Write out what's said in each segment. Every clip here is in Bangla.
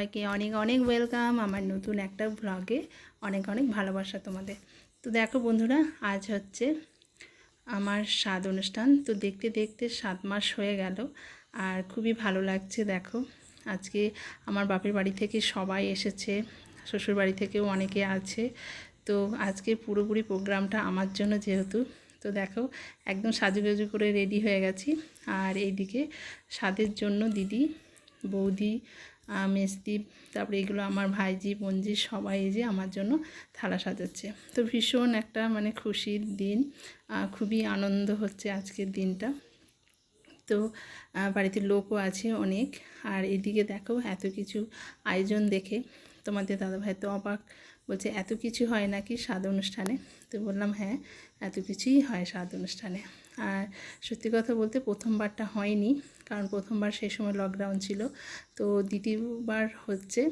সবাইকে অনেক অনেক ওয়েলকাম আমার নতুন একটা ব্লগে অনেক অনেক ভালোবাসা তোমাদের। তো দেখো বন্ধুরা, আজ হচ্ছে আমার স্বাদ অনুষ্ঠান। তো দেখতে দেখতে সাত মাস হয়ে গেল আর খুবই ভালো লাগছে, দেখো। আজকে আমার বাপের বাড়ি থেকে সবাই এসেছে, শ্বশুর বাড়ি থেকেও অনেকে আছে। তো আজকে পুরোপুরি প্রোগ্রামটা আমার জন্য যেহেতু। তো দেখো, একদম সাজুগুজু করে রেডি হয়ে গেছি। আর এইদিকে স্বাদের জন্য দিদি, বৌদি আহ, তারপরে এগুলো আমার ভাইজি বোনজি সবাই যে আমার জন্য থালা সাজাচ্ছে। তো ভীষণ একটা মানে খুশির দিন খুবই আনন্দ হচ্ছে আজকের দিনটা। তো বাড়িতে লোকও আছে অনেক। আর এদিকে দেখো এত কিছু আয়োজন দেখে তোমাদের দাদাভাই তো অবাক বলছে এত কিছু হয় নাকি স্বাদ অনুষ্ঠানে? তো বললাম হ্যাঁ এত কিছুই হয় স্বাদ অনুষ্ঠানে। আর সত্যি কথা বলতে প্রথমবারটা হয়নি। কারণ প্রথমবার সেই সময় লকডাউন ছিল। তো দ্বিতীয়বার হচ্ছে,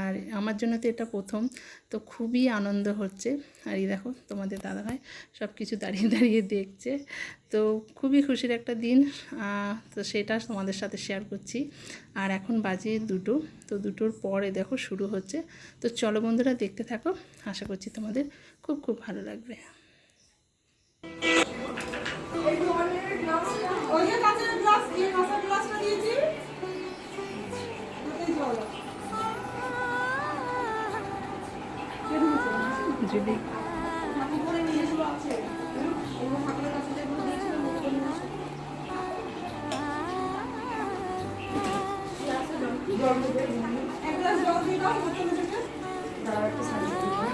আর আমার জন্য তো এটা প্রথম, তো খুবই আনন্দ হচ্ছে। আর এই দেখো, তোমাদের দাদাভাই সব কিছু দাঁড়িয়ে দাঁড়িয়ে দেখছে। তো খুবই খুশির একটা দিন। তো সেটা তোমাদের সাথে শেয়ার করছি। আর এখন বাজে দুটো, তো দুটোর পরে দেখো শুরু হচ্ছে। তো চলো বন্ধুরা দেখতে থাকো। আশা করছি তোমাদের খুব খুব ভালো লাগবে।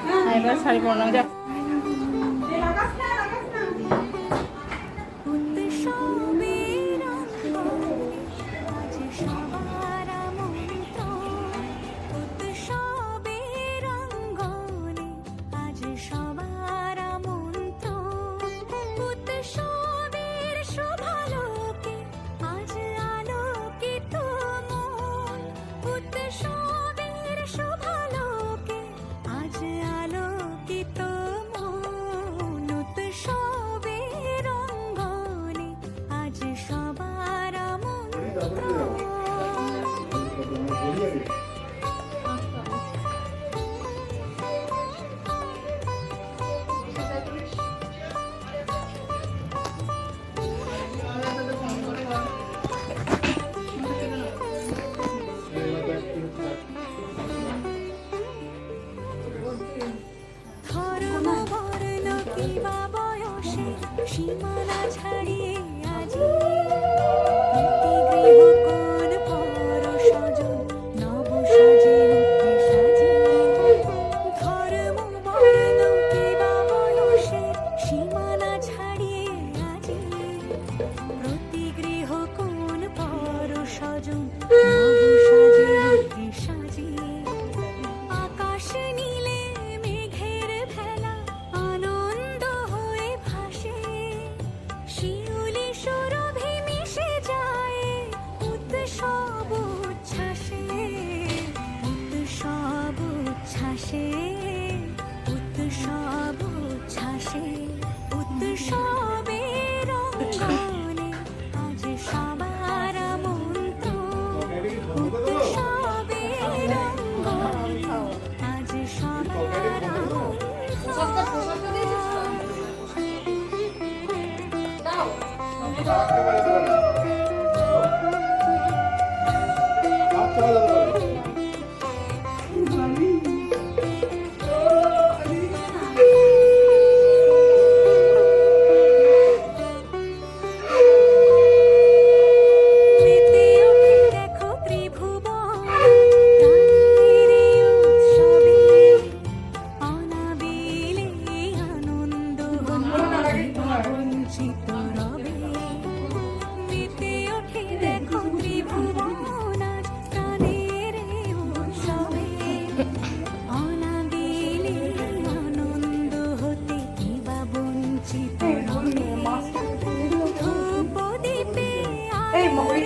হ্যাঁ এবার শাড়ি পরানো যাক।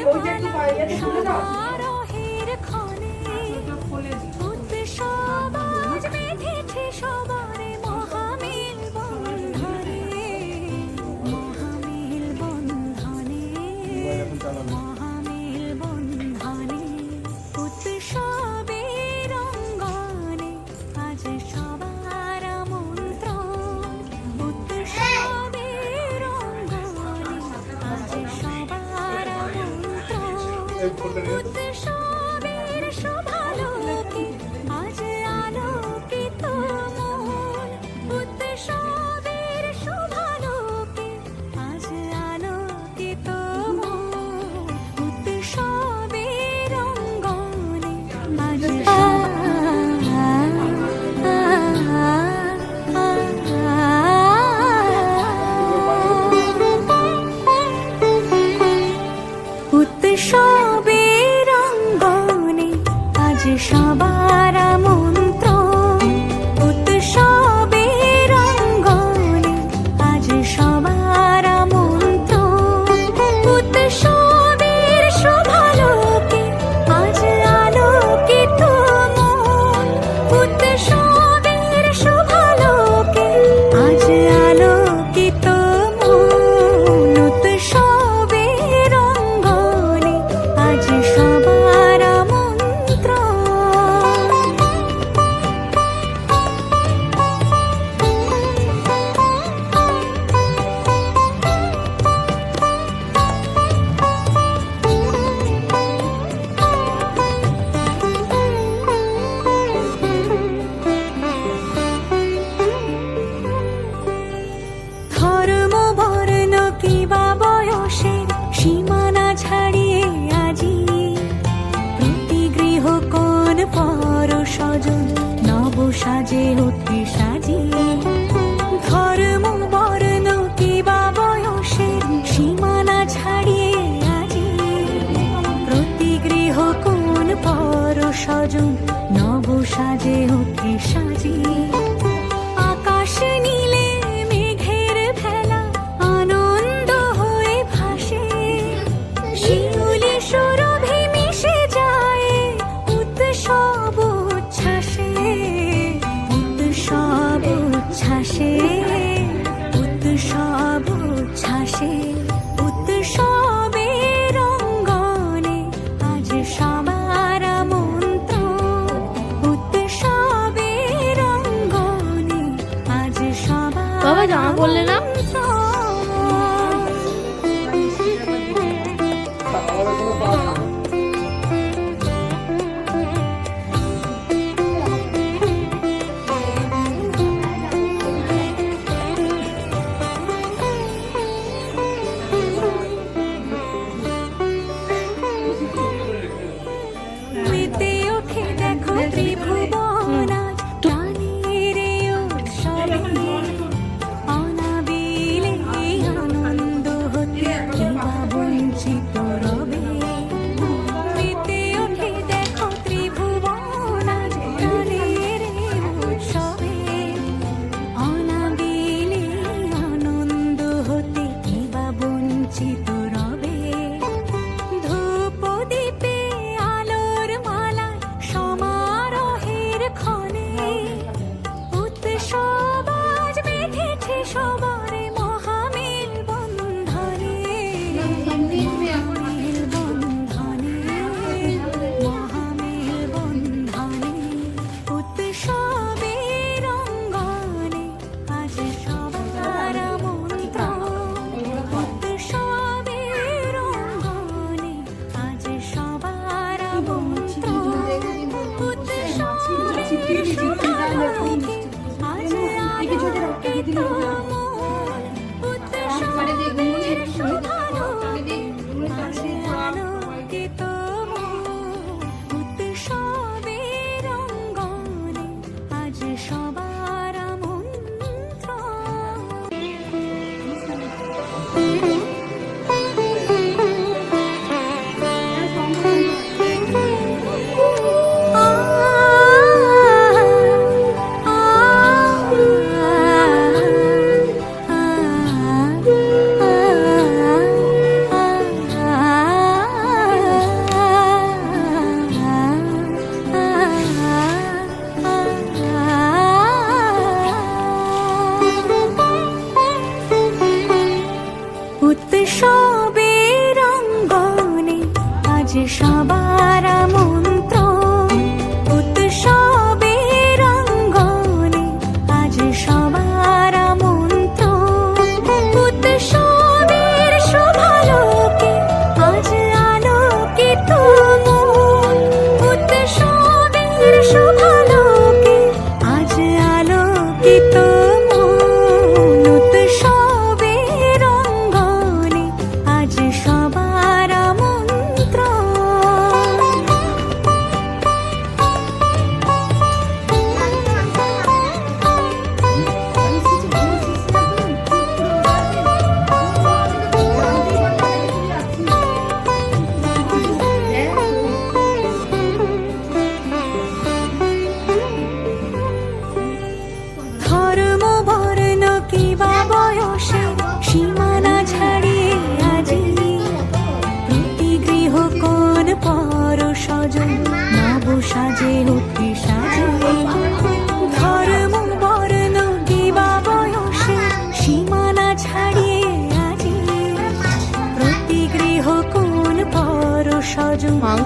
有一些地方也得不到。সাজে অতি সাজি। ধর্ম, বর্ণ কি বা বয়সের সীমানা ছাড়িয়ে আজি। প্রতি গৃহ কোন পর সজন, নব সাজে অতি সাজি। আকাশ নীলে মেঘের ভেলা, আনন্দ হয়ে ভাসে। Thank you.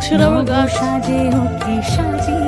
নকশা সাজে ওকে সাজে।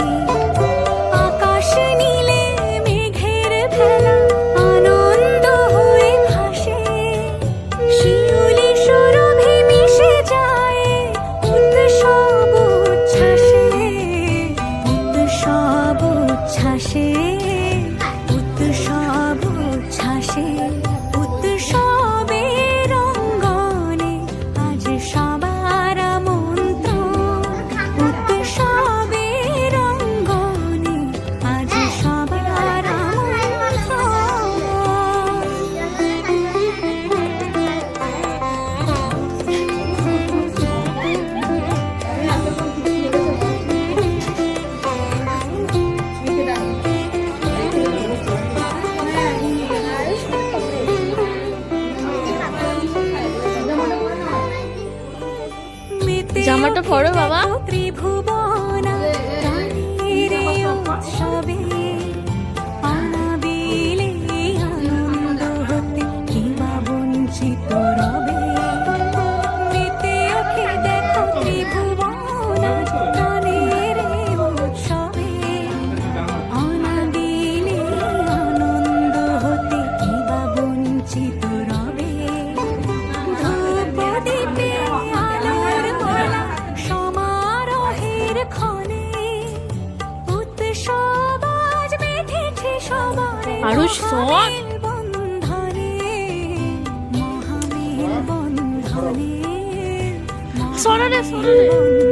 Sonra ne sonra ne?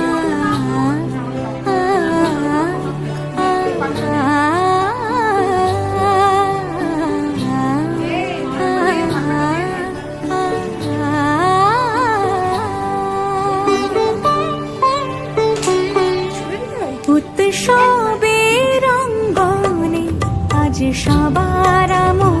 সবার মন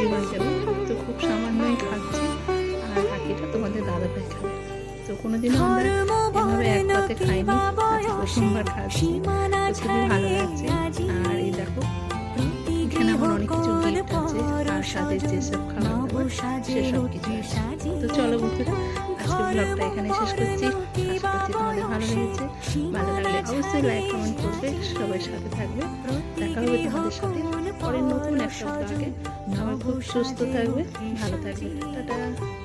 অ্যাসিডিটি হয়ে যাবে তো খুব সামান্যই খাচ্ছি। আর বাকিটা তোমাদের দাদাভাই খাবে। তো কোনোদিনও আমরা এভাবে এক পাতে খাইনি। আজ প্রথমবার খাচ্ছি। তো খুবই ভালো লাগছে। আর এই দেখো এখানে আমার অনেক কিছু গিফট আছে। আর সাথে যেসব খাবার দাবার সেসব কিছু তো চলো বন্ধুরা আজকে ব্লগটা এখানে শেষ করছি। আশা করছি তোমাদের ভালো লেগেছে। ভালো লাগলে অবশ্যই লাইক কমেন্ট করবে। সবাই সাথে থাকবে। দেখা হবে তোমাদের সাথে। পরের নতুন একটা ব্লগে সবাই খুব সুস্থ থাকবে ভালো থাকবে। টাটা।